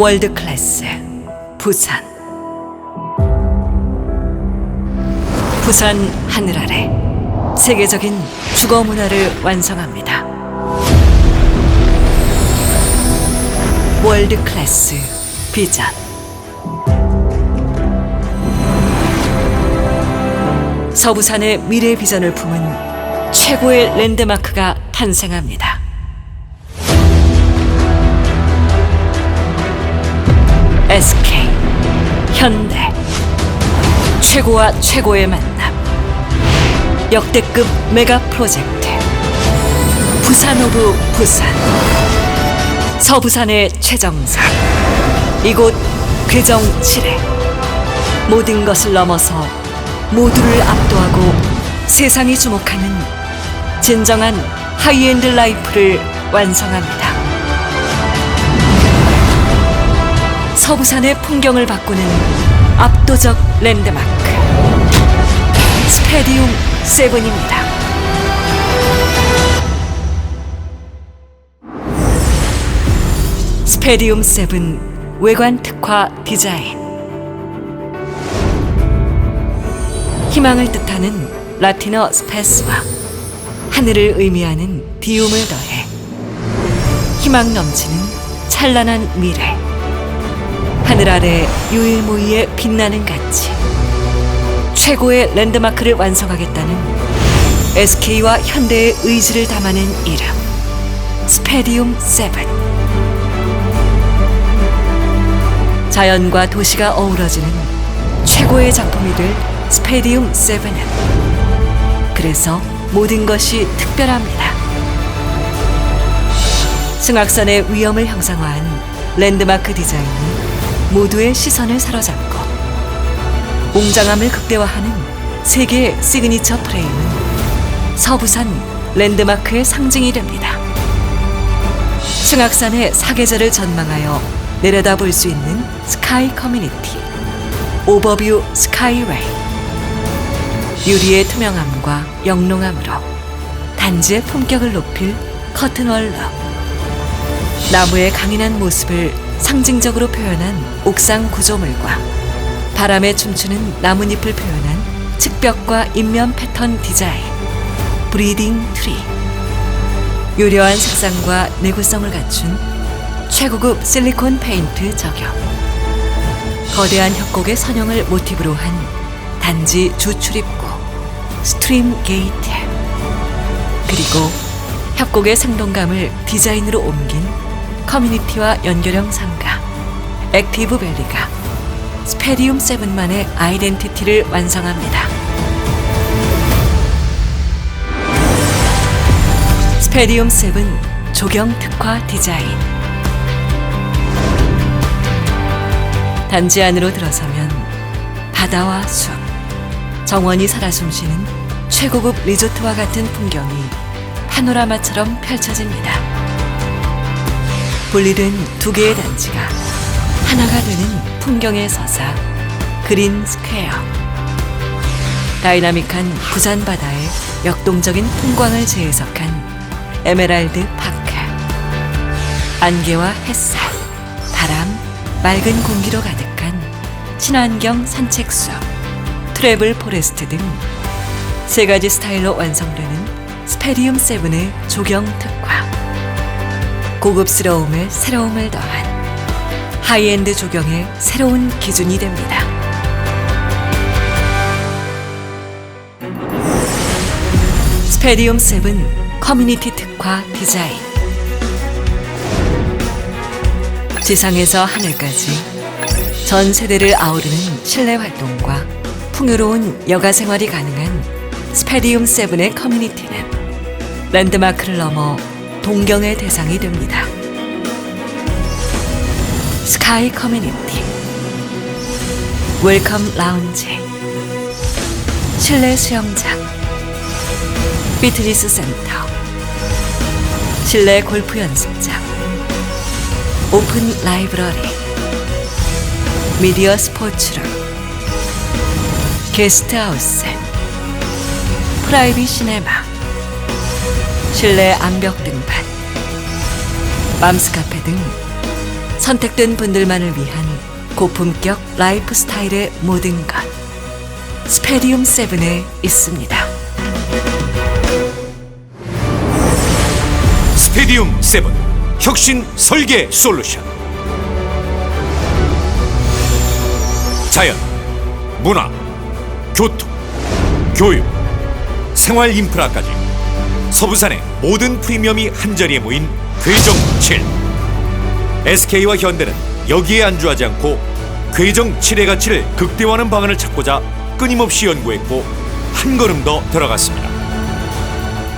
월드 클래스 부산 부산 하늘 아래 세계적인 주거 문화를 완성합니다. 월드 클래스 비전 서부산의 미래 비전을 품은 최고의 랜드마크가 탄생합니다. SK 현대 최고와 최고의 만남. 역대급 메가 프로젝트 부산 오브 부산. 서부산의 최정상 이곳 괴정 7회 모든 것을 넘어서 모두를 압도하고 세상이 주목하는 진정한 하이엔드 라이프를 완성합니다. 서부산의 풍경을 바꾸는 압도적 랜드마크. 스페디움 세븐입니다. 스페디움 세븐 외관 특화 디자인. 희망을 뜻하는 라틴어 스페스와 하늘을 의미하는 디움을 더해 희망 넘치는 찬란한 미래 하늘 아래 유일무이의 빛나는 가치 최고의 랜드마크를 완성하겠다는 SK와 현대의 의지를 담아낸 이름 스페디움 세븐 자연과 도시가 어우러지는 최고의 작품이 될 스페디움 세븐은 그래서 모든 것이 특별합니다. 승악선의 위험을 형상화한 랜드마크 디자인이 모두의 시선을 사로잡고 웅장함을 극대화하는 세계의 시그니처 프레임은 서부산 랜드마크의 상징이 됩니다. 승악산의 사계절을 전망하여 내려다볼 수 있는 스카이 커뮤니티 오버뷰 스카이웨이 유리의 투명함과 영롱함으로 단지의 품격을 높일 커튼월러 나무의 강인한 모습을 상징적으로 표현한 옥상 구조물과 바람에 춤추는 나뭇잎을 표현한 측벽과 인면 패턴 디자인 브리딩 트리. 유려한 색상과 내구성을 갖춘 최고급 실리콘 페인트 적용. 거대한 협곡의 선형을 모티브로 한 단지 주출입구 스트림 게이트. 그리고 협곡의 생동감을 디자인으로 옮긴 커뮤니티와 연결형 상가 액티브 밸리가 스페디움 세븐만의 아이덴티티를 완성합니다. 스페디움 세븐 조경 특화 디자인 단지 안으로 들어서면 바다와 숲, 정원이 살아 숨쉬는 최고급 리조트와 같은 풍경이 파노라마처럼 펼쳐집니다. 분리된 두 개의 단지가 하나가 되는 풍경의 서사 그린 스퀘어. 다이나믹한 부산 바다의 역동적인 풍광을 재해석한 에메랄드 파크. 안개와 햇살 바람 맑은 공기로 가득한 친환경 산책숲 트래블 포레스트 등 세 가지 스타일로 완성되는 스페리움 세븐의 조경 특화 고급스러움에 새로움을 더한 하이엔드 조경의 새로운 기준이 됩니다. 스페디움 세븐 커뮤니티 특화 디자인 지상에서 하늘까지 전 세대를 아우르는 실내 활동과 풍요로운 여가 생활이 가능한 스페디움 세븐의 커뮤니티는 랜드마크를 넘어 동경의 대상이 됩니다. 스카이 커뮤니티. 웰컴 라운지. 실내 수영장. 피트니스 센터. 실내 골프 연습장. 오픈 라이브러리. 미디어 스포츠룸. 게스트하우스. 프라이빗 시네마 실내 암벽 등반 맘스 카페 등 선택된 분들만을 위한 고품격 라이프 스타일의 모든 것. 스페디움 세븐에 있습니다. 스테디움 세븐 혁신 설계 솔루션 자연, 문화, 교통, 교육, 생활 인프라까지 서부산의 모든 프리미엄이 한자리에 모인 괴정 7 SK와 현대는 여기에 안주하지 않고 괴정 7의 가치를 극대화하는 방안을 찾고자 끊임없이 연구했고 한 걸음 더 들어갔습니다.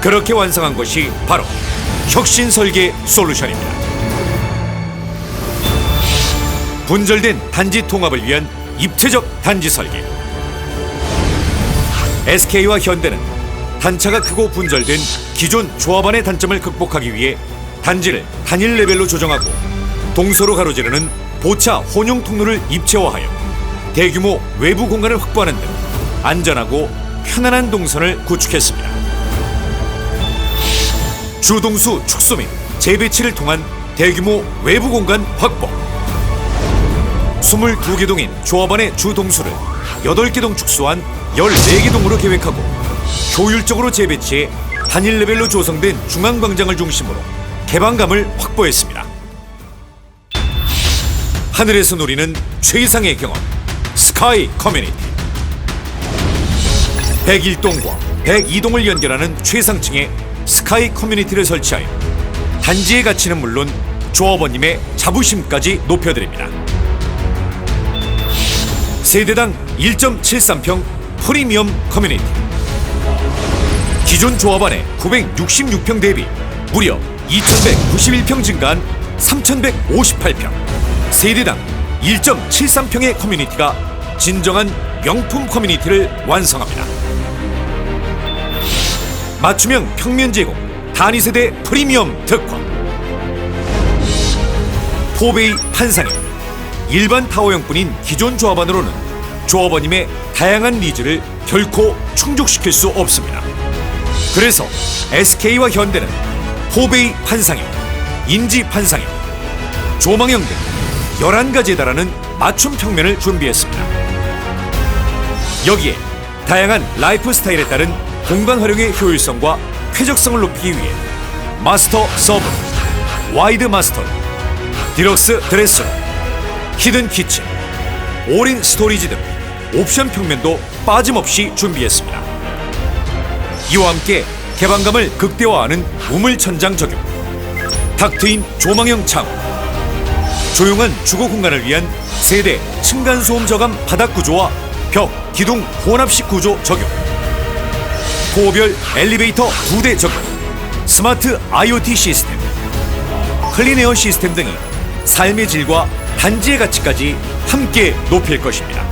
그렇게 완성한 것이 바로 혁신 설계 솔루션입니다. 분절된 단지 통합을 위한 입체적 단지 설계. SK와 현대는 단차가 크고 분절된 기존 조합안의 단점을 극복하기 위해 단지를 단일 레벨로 조정하고 동서로 가로지르는 보차 혼용 통로를 입체화하여 대규모 외부 공간을 확보하는 등 안전하고 편안한 동선을 구축했습니다. 주동수 축소 및 재배치를 통한 대규모 외부 공간 확보 22개 동인 조합원의 주동수를 8개 동 축소한 14개 동으로 계획하고 효율적으로 재배치해 단일 레벨로 조성된 중앙광장을 중심으로 개방감을 확보했습니다. 하늘에서 노리는 최상의 경험 스카이 커뮤니티 101동과 102동을 연결하는 최상층에 스카이 커뮤니티를 설치하여 단지의 가치는 물론 조합원님의 자부심까지 높여드립니다. 세대당 1.73평 프리미엄 커뮤니티 기존 조합원의 966평 대비 무려 2191평 증가한 3158평 세대당 1.73평의 커뮤니티가 진정한 명품 커뮤니티를 완성합니다. 맞춤형 평면 제공 단위 세대 프리미엄 특화 포베이 판상형 일반 타워형뿐인 기존 조합안으로는 조합원님의 다양한 니즈를 결코 충족시킬 수 없습니다. 그래서 SK와 현대는 포베이 판상형, 인지 판상형, 조망형 등 11가지에 달하는 맞춤 평면을 준비했습니다. 여기에 다양한 라이프 스타일에 따른 공간 활용의 효율성과 쾌적성을 높이기 위해 마스터 서브, 와이드 마스터, 디럭스 드레스룸, 히든 키친, 올인 스토리지 등 옵션 평면도 빠짐없이 준비했습니다. 이와 함께 개방감을 극대화하는 우물 천장 적용, 닥트인 조망형 창호, 조용한 주거 공간을 위한 세대 층간 소음 저감 바닥 구조와 벽, 기둥 혼합식 구조 적용. 고별 엘리베이터 두대 적용, 스마트 IoT 시스템, 클린에어 시스템 등이 삶의 질과 단지의 가치까지 함께 높일 것입니다.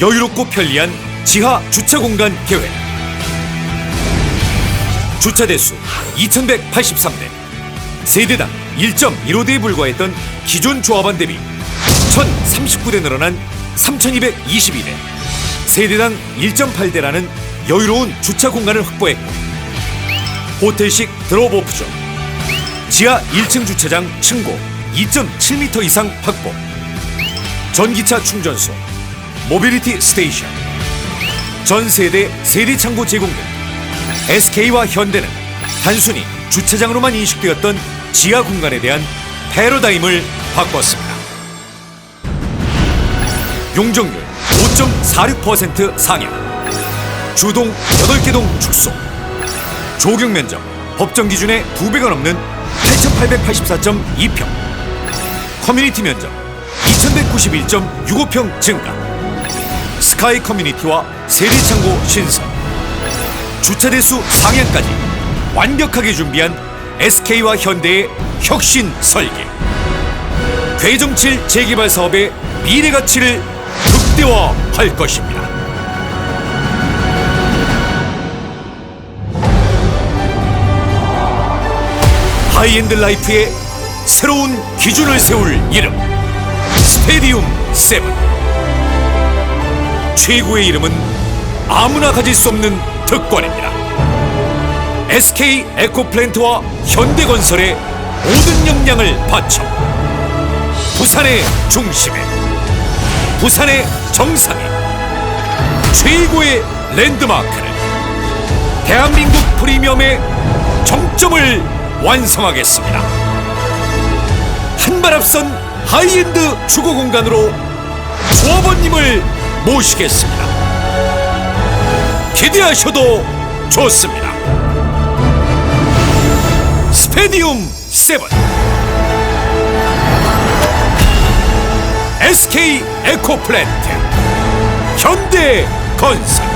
여유롭고 편리한 지하 주차 공간 계획. 주차 대수 2183대. 세대당 1.15대에 불과했던 기존 조합안 대비 1039대 늘어난 3222대. 세대당 1.8대라는 여유로운 주차 공간을 확보했고 호텔식 드롭 오프존 지하 1층 주차장 층고 2.7m 이상 확보 전기차 충전소 모빌리티 스테이션 전 세대 세대 창고 제공 등 SK와 현대는 단순히 주차장으로만 인식되었던 지하 공간에 대한 패러다임을 바꿨습니다. 용적률 5.46% 상향 주동 8개 동 축소 조경 면적 법정 기준의 2배가 넘는 8,884.2평 커뮤니티 면적 2,191.65평 증가 스카이 커뮤니티와 세대 창고 신설. 주차 대수 상향까지 완벽하게 준비한 SK와 현대의 혁신 설계. 괴정칠 재개발 사업의 미래 가치를 극대화할 것입니다. 하이엔드 라이프의 새로운 기준을 세울 이름 스테디움 세븐 최고의 이름은 아무나 가질 수 없는 특권입니다 SK 에코플랜트와 현대건설의 모든 역량을 바쳐 부산의 중심에 부산의 정상에 최고의 랜드마크를 대한민국 프리미엄의 정점을 완성하겠습니다. 한발 앞선 하이엔드 주거 공간으로 조합원님을 모시겠습니다. 기대하셔도 좋습니다. 스페디움 7 SK 에코플랜트 현대 건설